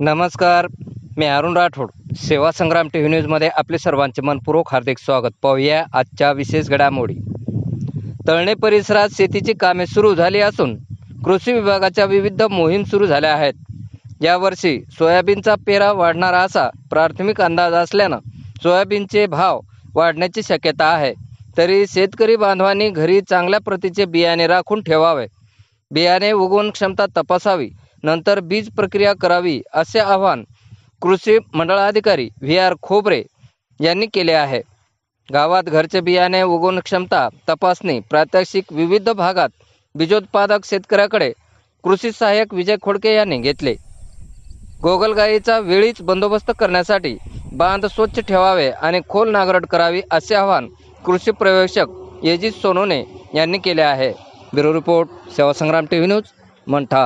नमस्कार मी अरुण राठोड. सेवा Sangram T V न्यूजमध्ये आपले सर्वांचे मनपूर्वक हार्दिक स्वागत. पाहूया आजच्या विशेष घडामोडी. तळणे परिसरात शेतीची कामे सुरू झाली असून कृषी विभागाच्या विविध मोहीम सुरू झाल्या आहेत. यावर्षी सोयाबीनचा पेरा वाढणारा असा प्राथमिक अंदाज असल्यानं सोयाबीनचे भाव वाढण्याची शक्यता आहे. तरी शेतकरी बांधवांनी घरी चांगल्या प्रतीचे बियाणे राखून ठेवावे. बियाणे उगवण क्षमता तपासावी नंतर बीज प्रक्रिया करावी असे आवाहन कृषी मंडळाधिकारी व्ही आर खोबरे यांनी केले आहे. गावात घरचे बियाणे उगवण क्षमता तपासणी प्रात्यक्षिक विविध भागात बीजोत्पादक शेतकऱ्याकडे कृषी सहाय्यक विजय खोडके यांनी घेतले. गोगलगाईचा वेळीच बंदोबस्त करण्यासाठी बांध स्वच्छ ठेवावे आणि खोल नांगरट करावी असे आवाहन कृषी प्रवेशक येजित सोनोने यांनी केले आहे. Bureau report Seva Sangram T V news Mantha.